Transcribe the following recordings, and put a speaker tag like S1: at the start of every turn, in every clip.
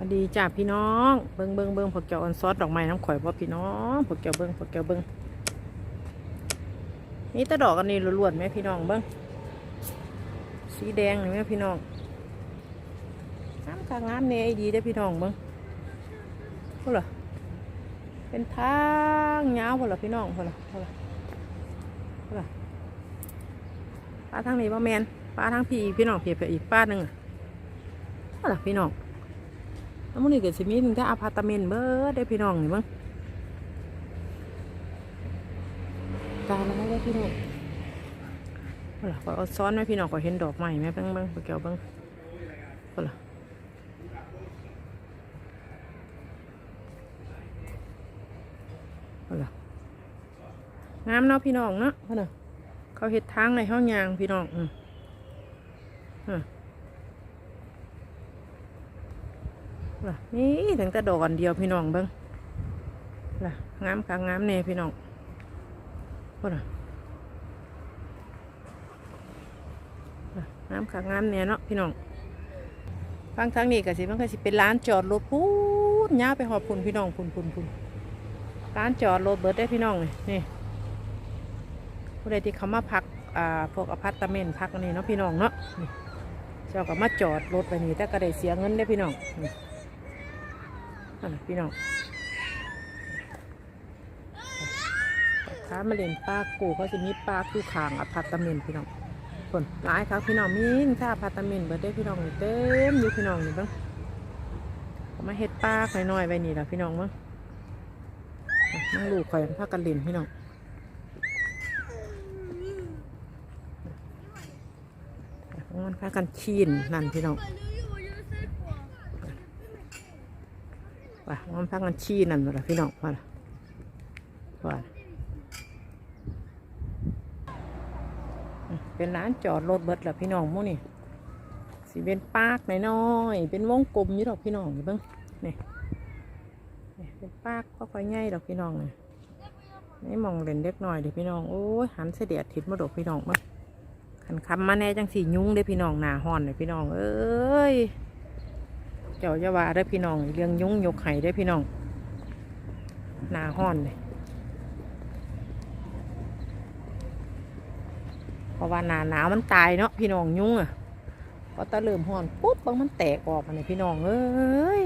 S1: สวัสดีจ้าพี่น้อง เบิ้งเบิ้งเบิ้งพวกเจ้าออนซอสดอกไม้น้ำข่อยบ่อพี่น้องพวกเจ้าเบิ้งพวกเจ้าเบิ้งนี่ตะดอกอันนี้ล้วนๆไหมพี่น้องเบิ้งสีแดงนี่ไหมพี่น้องงามค่ะงามเนี่ยดีได้พี่น้องเบิ้งพวกเหรอเป็นทางยาวพวกเหรอพี่น้องพวกเหรอพวกเหรอพวกเหรอป้าทางนี้บ่แมนป้าทางพี่พี่น้องเพียบอีกป้าหนึ่งอะพวกเหรอพี่น้อง แล้วมันนี่ก็สิมีถึงถ้าอพาร์ตเมนต์เบิดได้พี่น้องนี่มั้งตาแล้วไม่ได้พี่น้องเอาล่ะขอเอาซ้อนไหมพี่น้องขอเห็นดอกใหม่ไหมเบ้างเบ้างขอแก้วเบ้างเอาล่ะเอาล่ะงามเนาะพี่น้องเนาะพ่อน่ะเขาเห็ดทางในห้องยางพี่น้องอืมอืม ล่ะนี่ถึงแต่ดอกอันเดียวพี่น้องเบิ้งล่ะงามค่ะงามแน่พี่น้องพอน่ะล่ะงามค่ะงามแน่เนาะพี่น้องฟังทางนี้ก็สิมันก็สิเป็นร้านจอดรถพูดย่าไปหอบพุ่นพี่น้องพุ่นพุ่นพุ่นร้านจอดรถเบิร์ดได้พี่น้องเลยนี่ผู้ใดที่เขามาพักอ่าพวกอพาร์ตเมนต์พักนนี้เนาะพี่น้องเนาะเจ้าก็มาจอดรถไปนี่แต่ก็ได้เสียเงินได้พี่น้อง นั่นนพี่น้องค้ามาเล่นปลากูเขาจะมีปลาคู่ขางอพาร์ตเมนต์พี่น้องคนหลายครับพี่น้องมีนค่าอพาร์ตเมนต์เบิดได้พี่น้องเต็มอยู่พี่น้องนี่บ้างมาเฮ็ดปลาข่อยน้อยไว้นี่ละพี่น้องเบ้งนั่งลูกข่อยพากันเล่นพี่น้องมันพากันชีนนั่นพี่น้อง ว่ามันพักกันชี้นั่นละพี่น้องว่าละว่าเป็นร้านจอดรถเบิดละพี่น้องหมู่นี่สิเป็นปาร์กน้อยเป็นวงกลมอยู่ดอกพี่น้องเบิ้งนี่นี่เป็นปากก็ค่อยง่ายดอกพี่น้องนี่นี่มองเล่นเล็กหน้อยเดี๋ยวพี่น้องโอ้ยหันเสยเดียดทิศมาดกพี่น้องมาขันคำมาแน่จังสียุ้งเด้พี่น้องหนาห้อนเลยพี่น้องเอ้ย เจ้าจะว่าได้พี่น้องเรื่องยุ้งยกไห้ได้พี่น้องหนาห้อนเลยเพราะว่าหนาหนาวมันตายเนาะพี่น้องยุ้งอะพอตะเริ่มห้อนปุ๊บบางมันแตกออกมาเลยพี่น้องเอ้ย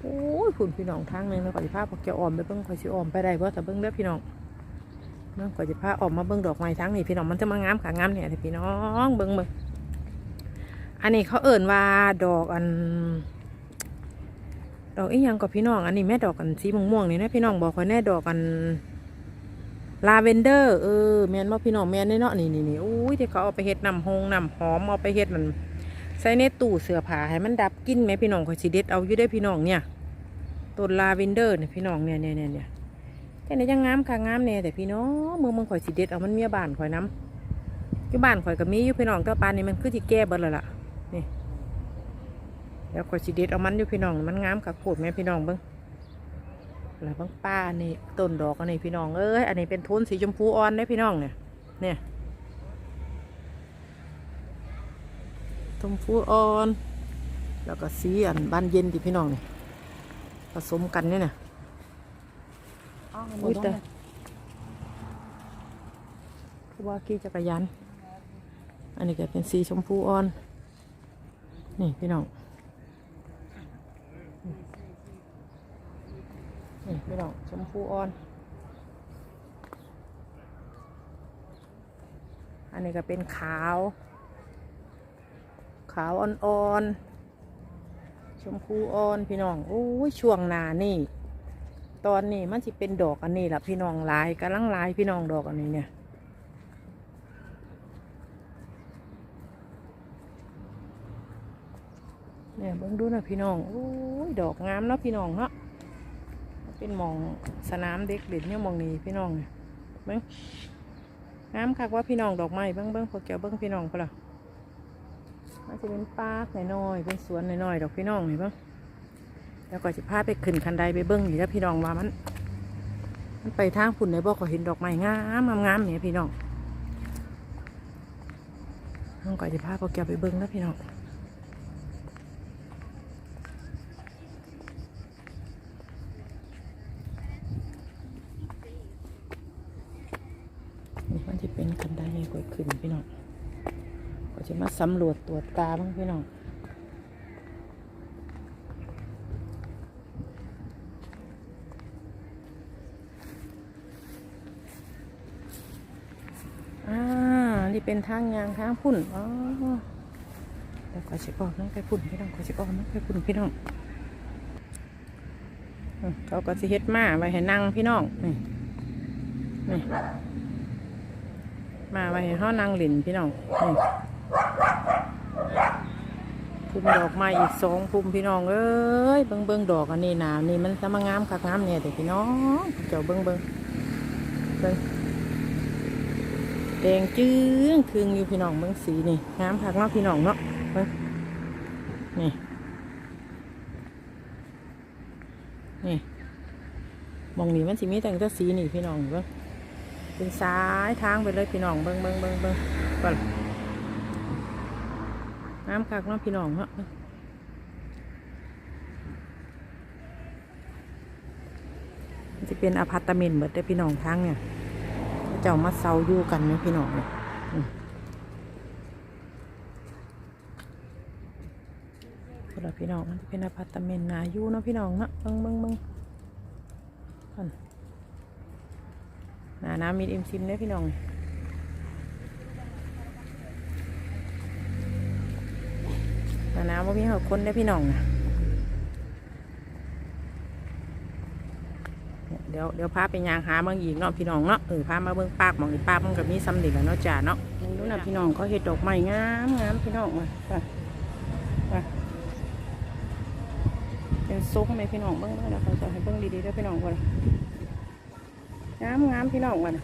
S1: โอ้ยคุณพี่น้องทางหนึงแล้วก็สิพาพวกแกออมไปเบิ่งคอยสิออมไปได้บ่แต่เบิ่งเด้อพี่น้อง เมื่อก่อนจะพาออกมาเบิ่งดอกไม้ทั้งนี่พี่น้องมันจะมางามขางามเนี่ยพี่น้องเบิ่งเบิ่งอันนี้เขาเอิ่นว่าดอกอัน ดอกอีหยังกับพี่น้อง อันนี้แม่ดอกอันสีม่วงๆนี่นะพี่น้องบอกคอยแน่ดอกอันลาเวนเดอร์เออแมนว่าพี่น้องแมนเนาะนี่นี่นี่อุ้ยที่เขาเอาไปเฮ็ดน้ำหงน้ำหอมเอาไปเฮ็ดมันใส่ในตู้เสื้อผ้าให้มันดับกลินไหมพี่น้องคอยสิเด็ดเอาอยู่ได้พี่น้องเนี่ยต้นลาเวนเดอร์เนี่ยพี่น้องเนี่ยเนี่ยเนี่ย เนี่ยยังงามค่ะงามแน่แต่พี่น้องเมืองเมืองข่อยสิเด็ดเอามันเมียบานข่อยน้ำอยู่บ้านข่อยก็มีอยู่พี่น้องก็ปานนี่มันคือที่แก้เบิดแล้วล่ะนี่แล้วข่อยสิเด็ดเอามันอยู่พี่น้องมันงามกับโคตรแม่พี่น้องเบิ้งแล้วบิ้งป้านี่ต้นดอกอันนี้พี่น้องเอ้ยอันนี้เป็นโทนสีชมพูอ่อนได้พี่น้องเนี่ยเนี่ยชมพูอ่อน แล้วก็สีอันบานเย็นที่พี่น้องเนี่ยผสมกันเนี่ยน่ะ อุ้ยแต่คือว่าขี่จักรยาน อันนี้ก็เป็นสีชมพูอ่อน นี่พี่น้องนี่พี่น้องชมพูอ่อน อันนี้ก็เป็นขาว ขาวอ่อนๆ ชมพูอ่อนพี่น้อง โอ้ยช่วงหนานี่ ตอนนี้มันจะเป็นดอกอันนี้แหละพี่น้องลายกำลังลายพี่น้องดอกอันนี้เนี่ยเนี่ยเบิ่งดูนะพี่น้องโอ้ยดอกงามเนาะพี่น้องเนาะเป็นมองสนามเด็กเล่นเนี่ยมองนี้พี่น้องเนี่ยเบิ่งงามคักว่าพี่น้องดอกไม้เบิ่งเบิ่งพวกแกเบิ่งพี่น้องพอละมันจะเป็นปาร์คน้อยๆเป็นสวนน้อยๆดอกพี่น้องนี่เบิ่ง แล้วก็จะพาไปขึ้นคันไดไปเบิ้งอีกแล้วพี่น้องว่ามัน มันไปทางฝุ่นในบ่ก็เห็นดอกไม้งามงามๆเนี่ยพี่น้องน้องก่อจะพาพวกแกไปเบิ้งนะพี่น้องนี่มันจะเป็นคันไดให้ก่อยขึ้นพี่น้องก็จะมาสำรวจตรวจตาบ้างพี่น้อง อ่า นี่ เป็นทางยางทางพุ่นอ๋อเดี๋ยวขอชิออกนั่งไปพุ่นพี่น้องขอชิออกนั่งไปพุ่นพี่น้องเขาก็สิเฮ็ดมาไว้ให้นั่งพี่น้องนี่นี่มาไว้ให้เฮานั่งเล่นพี่น้องนี่พุ่มดอกไม้อีกสองพุ่มพี่น้องเอ้ยเบิ่งเบิ่งดอกอันนี้หนาวนี่มันจะมางามคักงามเนี่ยเด็กพี่น้องเจ้าเบิ่งเบิ่งเบิ่ง แดงจื้งคืงอยู่พี่น้องเมืองสีนี่งามคักเนาะพี่น้องเนาะเบิ่งนี่นี่มองนี่มันสิมีแต่งแต่สีนี่พี่น้องเบิ่งเป็นซ้ายทางไปเลยพี่น้องเบิ่งเบิ่งเบิ่งเบิ่งก่อนงามคักเนาะพี่น้องเนาะจะเป็นอพาร์ตเมนต์เบิดเด้อพี่น้องทางเนี่ย เจ้ามาเซาอยู่กันไหมพี่น้องเนี่ยอืมพวกเราพี่น้องมันเป็นอพาร์ตเมนต์นาอยู่เนาะพี่น้องเนาะเบิ่งเบิ่งเบิ่งก่อนหนาน้ำมีเอ็มซิมเนี่ยพี่น้องหนาน้ำว่ามีหัวคนได้พี่น้องนะ เดี๋ยวเดี๋ยวพาไปยางหาเมืองอีกเนาะพี่น้องเนาะเออพามาเบิ่งปากหมองอีปากมันกับมีซ้ำเด็กแล้วเนาะจ้าเนาะดูนะพี่น้องเขาเห็ดดอกไม้งามงามพี่น้องมาค่ะค่ะเป็นซุ้มไหมพี่น้องเบิ่งเบิ่งนะเขาจะให้เบิ่งดีๆด้วยพี่น้องก่อนงามงามพี่น้องก่อน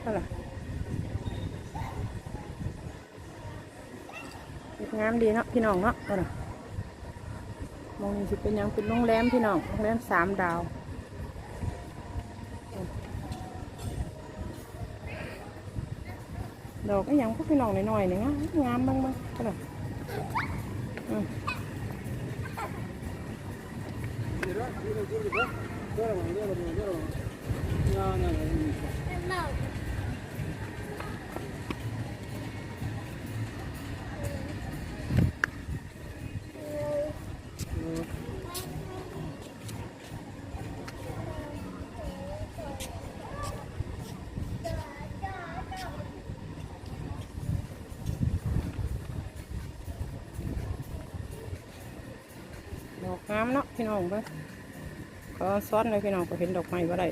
S1: เท่าไหร่งามดีเนาะพี่น้องเนาะเอาล่ มองนี่สิเป็นหยังเป็นโรงแรมพี่น้องโรงแรมสามดาวดอกก็ยังพวกพี่น้องหน่อยๆนี่งามงามบ้างบ้างก็ได้อืม งามเนาะพี่น้องเบ้งขอซ้อนเลยพี่น้องก็เห็นดอกไม้บ่ได้